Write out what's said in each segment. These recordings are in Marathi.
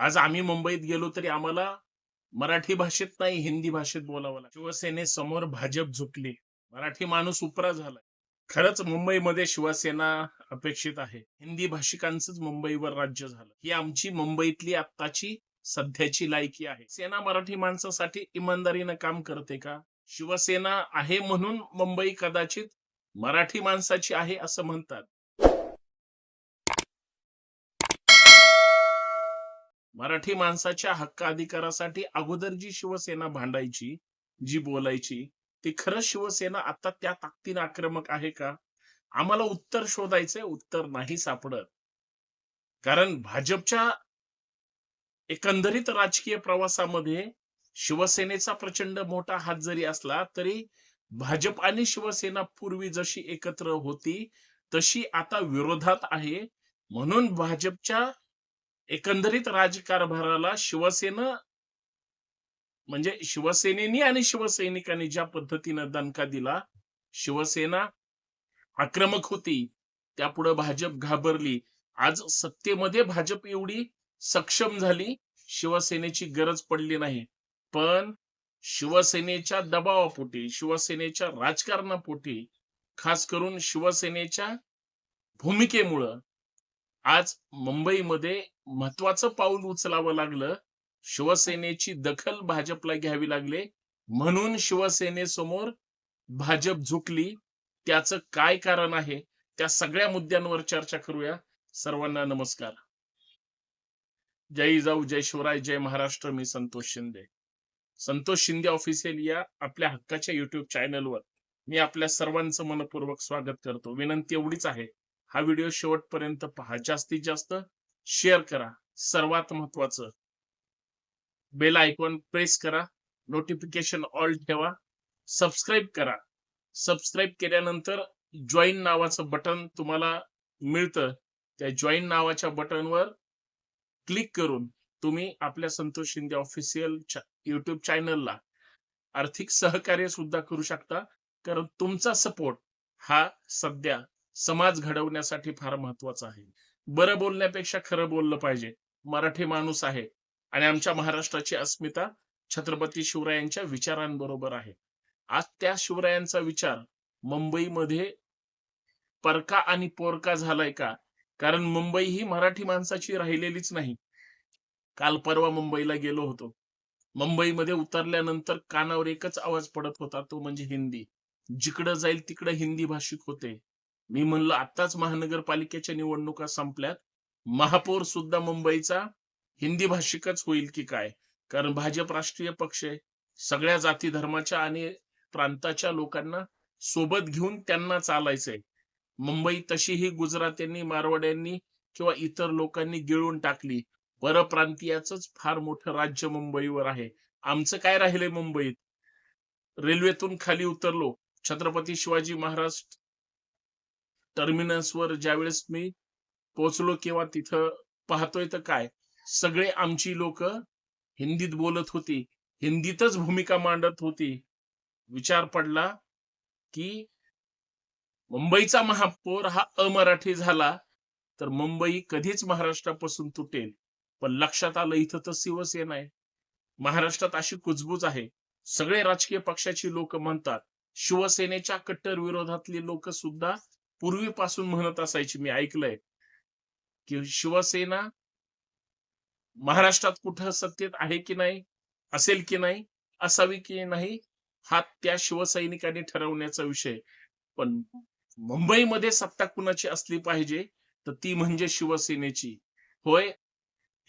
आज आम्ही मुंबईत गेलो तरी आम्हाला मराठी भाषेत नाही हिंदी भाषेत बोलावं लागलं. शिवसेनेसमोर भाजप झुकली. मराठी माणूस उपरा झाला. खरंच मुंबईमध्ये शिवसेना अपेक्षित आहे. हिंदी भाषिकांचंच मुंबईवर राज्य झालं. ही आमची मुंबईतली आत्ताची सध्याची लायकी आहे. सेना मराठी माणसासाठी इमानदारीनं काम करते का? शिवसेना आहे म्हणून मुंबई कदाचित मराठी माणसाची आहे असं म्हणतात. मराठी माणसाच्या हक्क अधिकारासाठी अगोदर जी शिवसेना भांडायची जी बोलायची ती खरंच शिवसेना आता त्या ताकदीने आक्रमक आहे का? आम्हाला उत्तर शोधायचंय उत्तर नाही सापडत. कारण भाजपच्या एकंदरीत राजकीय प्रवासामध्ये शिवसेनेचा प्रचंड मोठा हात जरी असला तरी भाजप आणि शिवसेना पूर्वी जशी एकत्र होती तशी आता विरोधात आहे. म्हणून भाजपच्या एकंदरीत राजकारभाराला शिवसेना म्हणजे शिवसेनेनी आणि शिवसैनिकांनी ज्या पद्धतीनं दणका दिला शिवसेना आक्रमक होती त्यापुढे भाजप घाबरली. आज सत्तेमध्ये भाजप एवढी सक्षम झाली शिवसेनेची गरज पडली नाही. पण शिवसेनेच्या दबावापोटी शिवसेनेच्या राजकारणापोटी खास करून शिवसेनेच्या भूमिकेमुळं आज मुंबईमध्ये महत्वाचं पाऊल उचलावं लागलं. शिवसेनेची दखल भाजपला घ्यावी लागले. म्हणून शिवसेनेसमोर भाजप झुकली. त्याचं काय कारण आहे? त्या सगळ्या मुद्द्यांवर चर्चा करूया. सर्वांना नमस्कार. जय जाऊ जय शिवराय जय महाराष्ट्र. मी संतोष शिंदे. संतोष शिंदे ऑफिशियल या आपल्या हक्काच्या युट्यूब चॅनलवर मी आपल्या सर्वांचं मनपूर्वक स्वागत करतो. विनंती एवढीच आहे. हा व्हिडिओ शेवटपर्यंत पहा. जास्तीत जास्त शेअर करा. सर्वात महत्वाचं. बेल आयकॉन प्रेस करा. नोटिफिकेशन ऑल ठेवा. सबस्क्राईब करा. सबस्क्राईब केल्यानंतर जॉईन नावाचं बटन तुम्हाला मिळतं. त्या जॉईन नावाच्या बटनवर क्लिक करून तुम्ही आपल्या संतोष शिंदे ऑफिशियल युट्यूब चॅनलला आर्थिक सहकार्य सुद्धा करू शकता. कारण तुमचा सपोर्ट हा सध्या समाज घडवण्यासाठी फार महत्त्वाचा आहे. बरं बोलण्यापेक्षा खरं बोललं पाहिजे. मराठी माणूस आहे. आणि आमच्या महाराष्ट्राची अस्मिता छत्रपती शिवरायांच्या विचारांबरोबर आहे. आज त्या शिवरायांचा विचार मुंबईमध्ये परका आणि पोरका झालाय का? कारण मुंबई ही मराठी माणसाची राहिलेलीच नाही. काल परवा मुंबईला गेलो होतो. मुंबईमध्ये उतरल्यानंतर कानावर एकच आवाज पडत होता तो म्हणजे हिंदी. जिकडं जाईल तिकडं हिंदी भाषिक होते. मी म्हणलं आताच महानगरपालिकेच्या निवडणुका संपल्यात. महापौर सुद्धा मुंबईचा. हिंदी भाषिकच होईल की काय? कारण भाजप राष्ट्रीय पक्ष आहे. सगळ्या जाती धर्माच्या आणि प्रांताच्या लोकांना सोबत घेऊन त्यांना चालायचंय. मुंबई तशीही गुजरात्यांनी मारवाड्यांनी किंवा इतर लोकांनी गिळून टाकली. परप्रांतीयाच फार मोठं राज्य मुंबईवर आहे. आमचं काय राहिलंय मुंबईत? रेल्वेतून खाली उतरलो. छत्रपती शिवाजी महाराज टर्मिनसवर ज्यावेळेस मी पोचलो किंवा तिथं पाहतोय तर काय? सगळे आमची लोक हिंदीत बोलत होती. हिंदीतच भूमिका मांडत होती. विचार पडला की मुंबईचा महापौर हा अमराठी झाला तर मुंबई कधीच महाराष्ट्रापासून तुटेल. पण लक्षात आलं इथं तर शिवसेना आहे. महाराष्ट्रात अशी कुजबूज आहे. सगळे राजकीय पक्षाची लोक म्हणतात. शिवसेनेच्या कट्टर विरोधातली लोक सुद्धा पूर्वीपासून म्हणत असायची मी ऐकलंय. की शिवसेना महाराष्ट्रात कुठं सत्तेत आहे की नाही असेल की नाही असावी की नाही हा त्या शिवसैनिकांनी ठरवण्याचा विषय. पण मुंबईमध्ये सत्ता कुणाची असली पाहिजे तर ती म्हणजे शिवसेनेची. होय?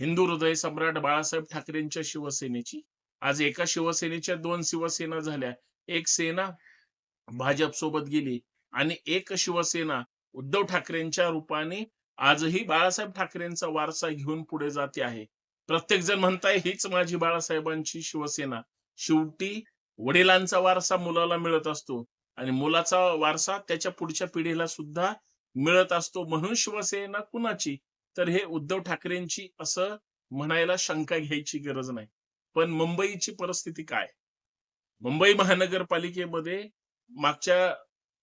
हिंदू हृदय सम्राट बाळासाहेब ठाकरेंच्या शिवसेनेची. आज एका शिवसेनेच्या दोन शिवसेना झाल्या. एक सेना भाजप सोबत गेली. आणि एक शिवसेना उद्धव ठाकरेंच्या रूपाने आजही बाळासाहेब ठाकरेंचा वारसा घेऊन पुढे जाते आहे. प्रत्येक जण म्हणताय हीच माझी बाळासाहेबांची शिवसेना. शेवटी वडिलांचा वारसा मुलाला मिळत असतो आणि मुलाचा वारसा त्याच्या पुढच्या पिढीला सुद्धा मिळत असतो. म्हणून शिवसेना कुणाची? तर हे उद्धव ठाकरेंची असं म्हणायला शंका घ्यायची गरज नाही. पण मुंबईची परिस्थिती काय? मुंबई महानगरपालिकेमध्ये मागच्या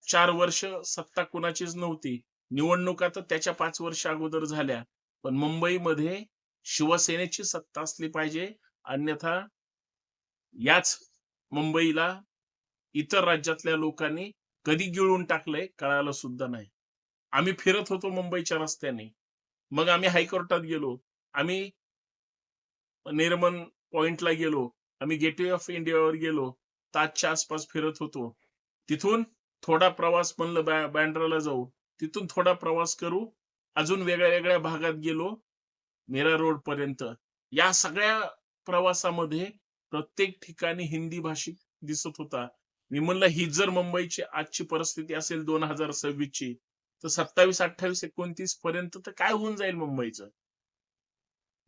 चार वर्ष सत्ता कुणाचीच नव्हती. निवडणुका तर त्याच्या पाच वर्ष अगोदर झाल्या. पण मुंबईमध्ये शिवसेनेची सत्ता असली पाहिजे. अन्यथा याच मुंबईला इतर राज्यातल्या लोकांनी कधी गिळून टाकलंय कळायला सुद्धा नाही. आम्ही फिरत होतो मुंबईच्या रस्त्याने. मग आम्ही हायकोर्टात गेलो. आम्ही निर्मन पॉइंटला गेलो. आम्ही गेटवे ऑफ इंडियावर गेलो. ताजच्या आसपास फिरत होतो. तिथून थोडा प्रवास म्हणलं बँड्राला जाऊ. तिथून थोडा प्रवास करू. अजून वेगळ्या वेगळ्या भागात गेलो. मीरा रोड पर्यंत. या सगळ्या प्रवासामध्ये प्रत्येक ठिकाणी हिंदी भाषिक दिसत होता. मी म्हणलं ही जर मुंबईची आजची परिस्थिती असेल दोन हजार सव्वीस ची तर सत्तावीस अठ्ठावीस एकोणतीस पर्यंत तर काय होऊन जाईल मुंबईचं?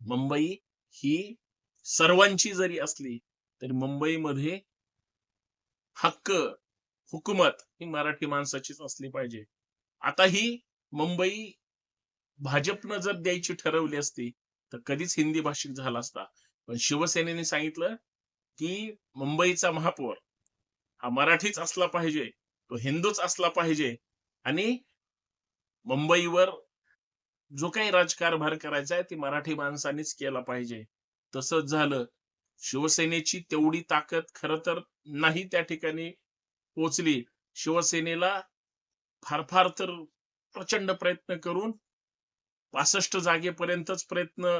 मुंबई ही सर्वांची जरी असली तरी मुंबईमध्ये हक्क हुकूमत ही मराठी माणसाचीच असली पाहिजे. आता ही मुंबई भाजपनं जर द्यायची ठरवली असती तर कधीच हिंदी भाषिक झाला असता. पण शिवसेनेने सांगितलं की मुंबईचा महापौर हा मराठीच असला पाहिजे तो हिंदूच असला पाहिजे आणि मुंबईवर जो काही राजकारभार करायचा आहे ती मराठी माणसांनीच केला पाहिजे. तसंच झालं. शिवसेनेची तेवढी ताकद खर तर नाही त्या ठिकाणी पोचली शिवसेनेला फार फार तर प्रचंड प्रयत्न करून पासष्ट जागेपर्यंतच प्रयत्न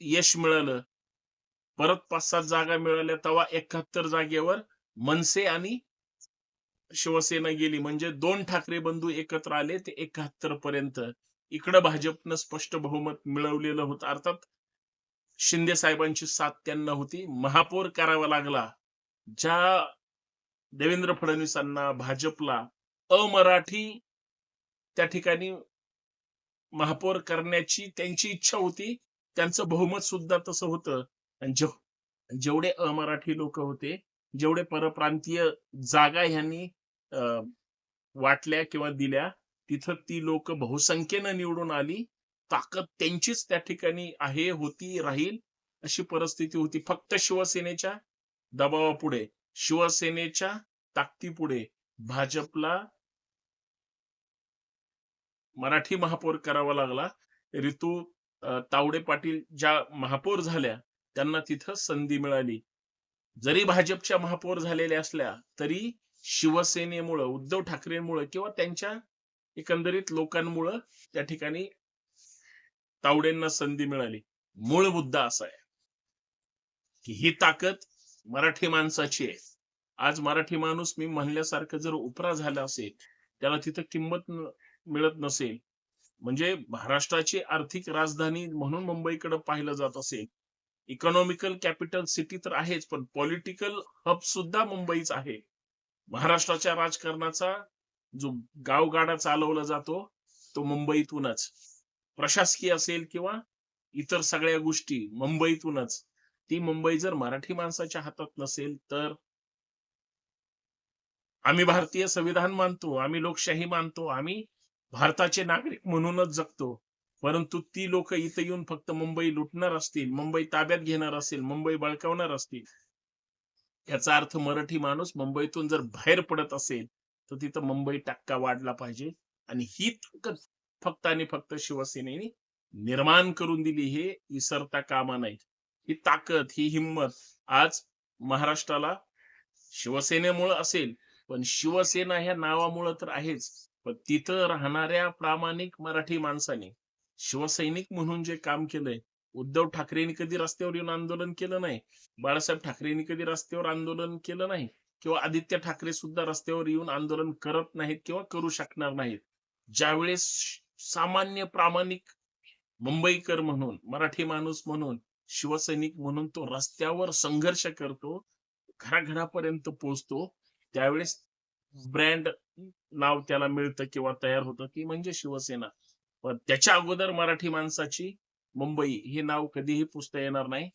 यश मिळालं. परत पाच सात जागा मिळाल्या तेव्हा एकाहत्तर जागेवर मनसे आणि शिवसेना गेली. म्हणजे दोन ठाकरे बंधू एकत्र आले ते एकाहत्तर पर्यंत. इकडं भाजपनं स्पष्ट बहुमत मिळवलेलं होतं. अर्थात शिंदे साहेबांची साथ त्यांना होती. महापौर करावा लागला. ज्या देवेंद्र फडणवीसांना भाजपला अमराठी त्या ठिकाणी महापौर करण्याची त्यांची इच्छा होती. त्यांचं बहुमत सुद्धा तसं होतं. जेवढे अमराठी लोक होते जेवढे परप्रांतीय जागा ह्यांनी अं, वाटल्या किंवा दिल्या तिथं ती लोक बहुसंख्येनं निवडून आली. ताकद त्यांचीच त्या ठिकाणी आहे होती राहील अशी परिस्थिती होती. फक्त शिवसेनेच्या दबावापुढे. शिवसेनेच्या ताकदीपुढे भाजपला मराठी महापौर करावा लागला. ऋतू तावडे पाटील ज्या महापौर झाल्या त्यांना तिथं संधी मिळाली. जरी भाजपच्या महापौर झालेल्या असल्या तरी शिवसेनेमुळं उद्धव ठाकरेंमुळं किंवा त्यांच्या एकंदरीत लोकांमुळं त्या ठिकाणी तावडेंना संधी मिळाली. मूळ मुद्दा असा आहे की ही ताकद मराठी माणसाची आहे. आज मराठी माणूस मी म्हणल्यासारखं जर उपरा झाला असेल त्याला तिथं किंमत मिळत नसेल म्हणजे महाराष्ट्राची आर्थिक राजधानी म्हणून मुंबईकडे पाहिलं जात असेल इकॉनॉमिकल कॅपिटल सिटी तर आहेच पण पॉलिटिकल हब सुद्धा मुंबईच आहे. महाराष्ट्राच्या राजकारणाचा जो गावगाडा चालवला जातो तो मुंबईतूनच. प्रशासकीय असेल किंवा इतर सगळ्या गोष्टी मुंबईतूनच. ती मुंबई जर मराठी माणसाच्या हातात नसेल तर आम्ही भारतीय संविधान मानतो आम्ही लोकशाही मानतो आम्ही भारताचे नागरिक म्हणूनच जगतो. परंतु ती लोक इथं येऊन फक्त मुंबई लुटणार असतील मुंबई ताब्यात घेणार असेल मुंबई बळकावणार असतील याचा अर्थ मराठी माणूस मुंबईतून जर बाहेर पडत असेल तर तिथं मुंबई टक्का वाढला पाहिजे. आणि ही ताकद फक्त आणि फक्त शिवसेनेने निर्माण करून दिली हे विसरता कामा नाही ही ताकद ही हिंमत आज महाराष्ट्राला शिवसेनेमुळं असेल पण शिवसेना ह्या नावामुळं तर आहेच. पण तिथं राहणाऱ्या प्रामाणिक मराठी माणसाने शिवसैनिक म्हणून जे काम केलंय उद्धव ठाकरेंनी कधी रस्त्यावर येऊन आंदोलन केलं नाही बाळासाहेब ठाकरेंनी कधी रस्त्यावर आंदोलन केलं नाही किंवा आदित्य ठाकरे सुद्धा रस्त्यावर येऊन आंदोलन करत नाहीत किंवा करू शकणार नाहीत. ज्यावेळेस सामान्य प्रामाणिक मुंबईकर म्हणून मराठी माणूस म्हणून शिवसैनिक म्हणून तो रस्त्यावर संघर्ष करतो घराघरापर्यंत पोहोचतो. त्यावेळेस ब्रँड नाव त्याला मिळतं किंवा तयार होतं की म्हणजे शिवसेना. पण त्याच्या अगोदर मराठी माणसाची मुंबई हे नाव कधीही पुसता येणार नाही.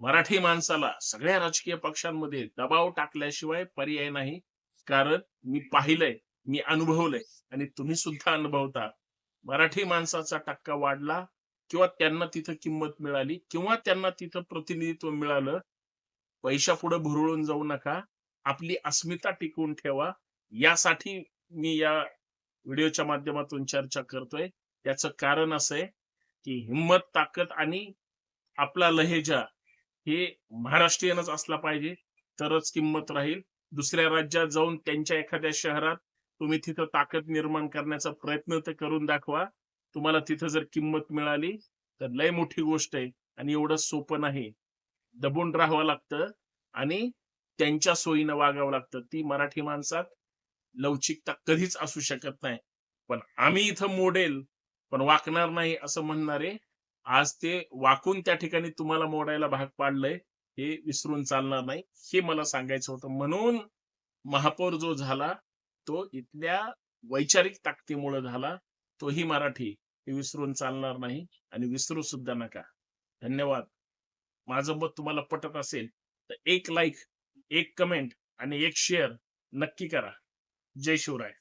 मराठी माणसाला सगळ्या राजकीय पक्षांमध्ये दबाव टाकल्याशिवाय पर्याय नाही. कारण मी पाहिलंय मी अनुभवलंय आणि तुम्ही सुद्धा अनुभवता. मराठी माणसाचा टक्का वाढला किंवा त्यांना तिथं किंमत मिळाली किंवा त्यांना तिथं प्रतिनिधित्व मिळालं पैशापुढे भुरळून जाऊ नका. आपली अस्मिता टिकवून ठेवा. यासाठी मी या व्हिडिओच्या माध्यमातून चर्चा करतोय. त्याचं कारण असं आहे की हिंमत ताकद आणि आपला लहेजा हे महाराष्ट्रीयनच असला पाहिजे तरच किंमत राहील. दुसऱ्या राज्यात जाऊन त्यांच्या एखाद्या शहरात तुम्ही तिथं ताकद निर्माण करण्याचा प्रयत्न तर करून दाखवा. तुम्हाला तिथं जर किंमत मिळाली तर लय मोठी गोष्ट आहे आणि एवढं सोपं नाही. दबून राहावं लागतं आणि त्यांच्या सोयीनं वागावं लागतं. ती मराठी माणसात लवचिकता कधीच असू शकत नाही. पण आम्ही इथं मोडेल पण वाकणार नाही असं म्हणणारे आज ते वाकून त्या ठिकाणी तुम्हाला मोडायला भाग पाडलंय हे विसरून चालणार नाही. हे मला सांगायचं होतं. म्हणून महापौर जो झाला तो इथल्या वैचारिक ताकदीमुळे झाला तोही मराठी. हे विसरून चालणार नाही आणि विसरू सुद्धा नका. धन्यवाद. माझं मत तुम्हाला पटत असेल तर एक लाईक एक कमेंट आणि एक शेअर नक्की करा. जय शिवराय.